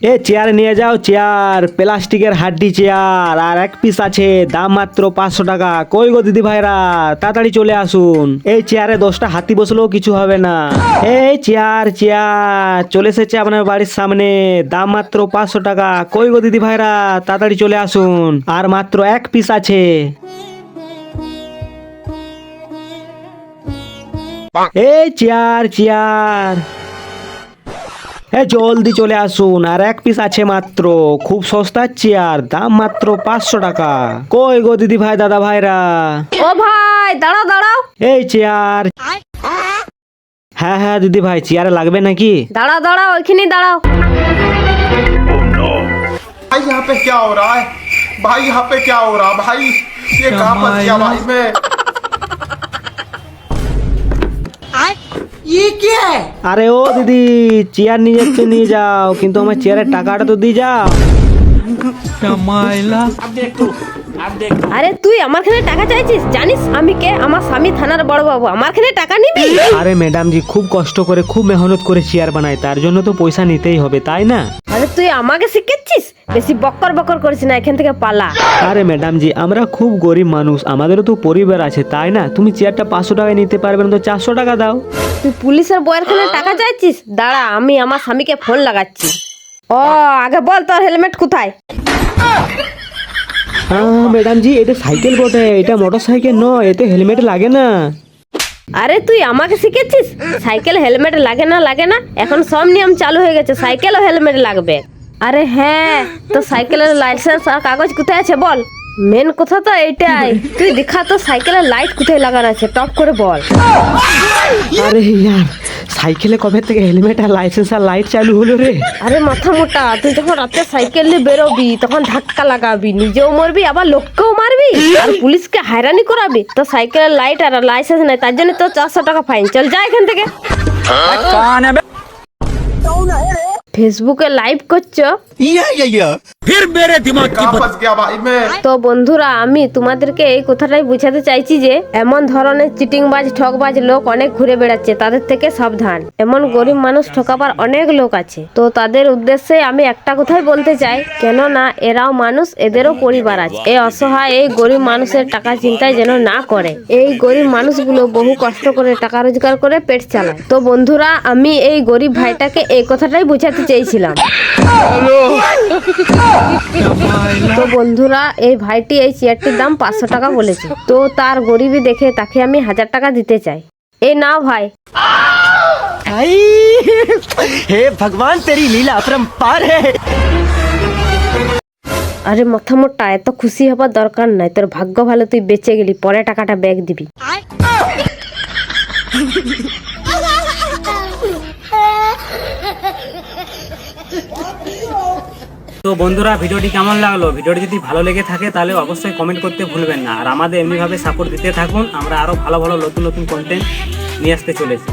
এ chair নিয়ে যাও chair প্লাস্টিকের হাড্ডি চেয়ার আর এক পিস আছে দাম মাত্র পাঁচশো টাকা। কই গো দিদি ভাইরা? তাড়াতাড়ি চলে আসুন। এই চেয়ারে দশটা হাতি বসলেও কিছু হবে না। এই চেয়ার চেয়ার চলে এসেছে আপনার বাড়ির সামনে। দাম মাত্র পাঁচশো টাকা। কই গো দিদি ভাইরা? তাড়াতাড়ি চলে আসুন। আর মাত্র এক পিস আছে। এই চেয়ার চেয়ার এ জলদি চলে আসুন আর এক পিস আছে মাত্র খুব সস্তার চেয়ার দাম মাত্র পাঁচশো টাকা কই গো দিদি ভাই দাদা ভাইরা ও ভাই দাঁড়াও দাঁড়াও এই চেয়ার হ্যাঁ হ্যাঁ দিদি ভাই চেয়ারে লাগবে নাকি দাঁড়াও দাঁড়াও ওইখানেই দাঁড়াও भाई यहाँ पे क्या हो रहा है भाई यहाँ पे क्या हो रहा भाई ये कहाँ फंस गया भाई मैं আরে ও দিদি চেয়ার নিয়ে যাচ্ছে, নিয়ে যাও। কিন্তু আমার চেয়ারের টাকাটা তো দিয়ে যাও। আরে তুই আমার খানে টাকা চাইছিস? জানিস আমি কে? আমার স্বামী থানার বড় বাবু। আমার খানে টাকা নিবি? আরে ম্যাডাম জি খুব কষ্ট করে খুব মেহনত করে চেয়ার বানায়। তার জন্য তো পয়সা নিতেই হবে তাই না? আরে তুই আমাকে শিখেছিস বেশি বক্কর বক্কর করিস না এখান থেকে পালা। আরে ম্যাডাম জি আমরা খুব গরিব মানুষ আমাদেরও তো পরিবার আছে তাই না? তুমি চেয়ারটা পাঁচশো টাকায় নিতে পারবে না তো চারশো টাকা দাও। তুই পুলিশের বয়ের খানে টাকা চাইছিস? দাঁড়া আমি আমার স্বামীকে ফোন লাগাচ্ছি। ও আগে বল তোর হেলমেট কোথায়? ম্যাডাম জি এটা সাইকেল বটে এটা মোটর সাইকেল নয় এতে হেলমেট লাগে না। আরে তুই আমাকে শিখেছিস? সাইকেল হেলমেট লাগে না লাগে না? এখন সব নিয়ম চালু হয়ে গেছে সাইকেলও হেলমেট লাগবে। আরে হ্যাঁ তো সাইকেলের লাইসেন্স আর কাগজ কোথায় আছে বল? মেন কথা তো এটাই তুই দেখা তো সাইকেলের লাইট কোথায় লাগানো আছে টপ করে বল। আরে ইয়ার সাইকেলে কবে থেকে হেলমেট আর লাইসেন্স আর লাইট চালু হলো রে? আরে মাথা মোটা তুই যখন রাতে সাইকেল নিয়ে বেরোবি তখন ধাক্কা লাগাবি নিজেও মরবি আবার লোককেও মারবি আর পুলিশকে হয়রানি করাবি। তো সাইকেলের লাইট আর লাইসেন্স নাই তার জন্য তো চারশো টাকা ফাইন চল যা এখান থেকে। ফেসবুকে লাইভ করছ? তো বন্ধুরা আমি তোমাদেরকে এই কথাটাই বুঝাতে চাইছি যে এমন ধরনের চিটিংবাজ ঠকবাজ লোক অনেক ঘুরে বেড়াচ্ছে তাদের থেকে সাবধান। এমন গরিব মানুষ ঠকাবার অনেক লোক আছে। তো তাদের উদ্দেশ্যে আমি একটা কথাই বলতে চাই কেননা এরাও মানুষ এদেরও পরিবার আছে। এই অসহায় এই গরিব মানুষের টাকা চিন্তায় যেন না করে। এই গরিব মানুষগুলো বহু কষ্ট করে টাকা রোজগার করে পেট চালায়। তো বন্ধুরা আমি এই গরিব ভাইটাকে এই কথাটাই বুঝাতে চেয়েছিলাম। তো বন্ধুরা এই ভাইটি এই চেয়ারটির দাম পাঁচশো টাকা বলেছে। তো তার গরিবি দেখে তাকে আমি হাজার টাকা দিতে চাই। এ না ভাই। হে ভগবান তেরি লীলা পার হে। আরে মাথা মোটা এত খুশি হবার দরকার নাই। তোর ভাগ্য ভালো তুই বেঁচে গেলি পরে টাকাটা ব্যাগ দিবি। তো বন্ধুরা, ভিডিওটি কেমন লাগল? ভিডিওটি যদি ভালো লেগে থাকে, তাহলে অবশ্যই কমেন্ট করতে ভুলবেন না। আর আমাদের এমনিভাবে সাপোর্ট দিতে থাকুন। আমরা আরও ভালো ভালো নতুন নতুন কন্টেন্ট নিয়ে আসতে চলেছি।